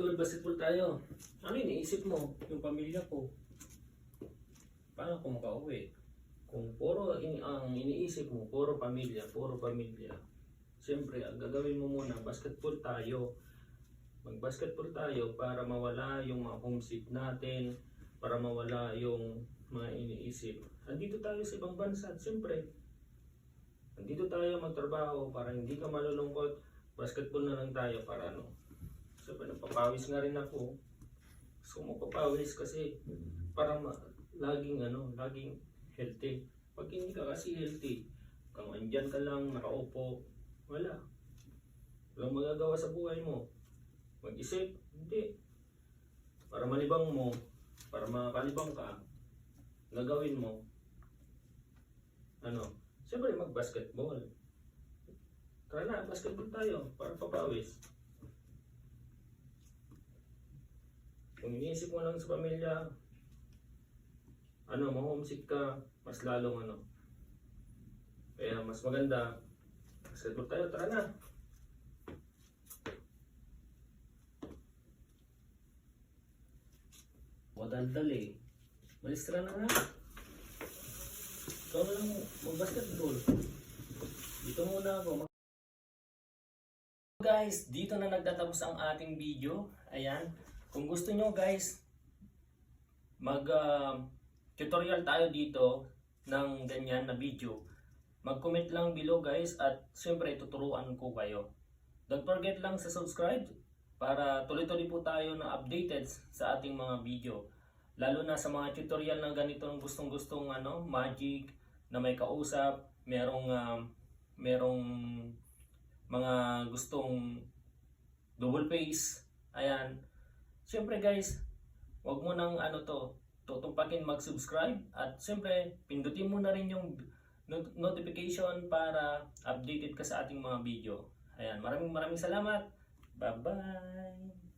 Tol, basketball tayo. Ano iniisip mo? Yung pamilya ko. Paano kung makauwi? Kung puro in, ang iniisip mo, puro pamilya, puro pamilya. Siyempre, ang gagawin mo muna, basketball tayo. Mag-basketball tayo para mawala yung mga homesick natin, para mawala yung mga iniisip. Andito tayo sa ibang bansa, siyempre. Andito tayo magtrabaho para hindi ka malulungkot. Basketball na lang tayo para ano. Siyempre, nagpapawis nga rin ako. Gusto ko magpapawis kasi para ma- laging ano, laging healthy. Pag hindi ka kasi healthy, kung andyan ka lang, nakaupo, wala. Walang magagawa sa buhay mo. Mag-isip, hindi. Para malibang mo, para makalibang ka, gagawin mo, ano, siyempre mag-basketball. Tara na, basketball tayo, para papawis. Kung iniisip mo lang sa pamilya, ano, ma-homesick ka, mas lalong ano. Kaya mas maganda, basketball tayo, tara na. Wadaldal eh. Malis ka na nga. Ikaw na lang mag-basketball. Dito muna ako. Guys, dito na nagtatapos ang ating video. Ayan. Kung gusto nyo guys, mag ah, tutorial tayo dito ng ganyan na video. Mag-comment lang below guys at syempre tuturuan ko kayo. Don't forget lang sa subscribe para tuloy-tuloy po tayo na updated sa ating mga video. Lalo na sa mga tutorial na ganitong gustong-gustong ano, magic na may kausap, merong ah, merong mga gustong double face. Ayan. Siyempre guys, wag mo nang ano to, tutupakin mag-subscribe at siyempre pindutin mo na rin yung not- notification para updated ka sa ating mga video. Ayan, maraming maraming salamat. Bye-bye.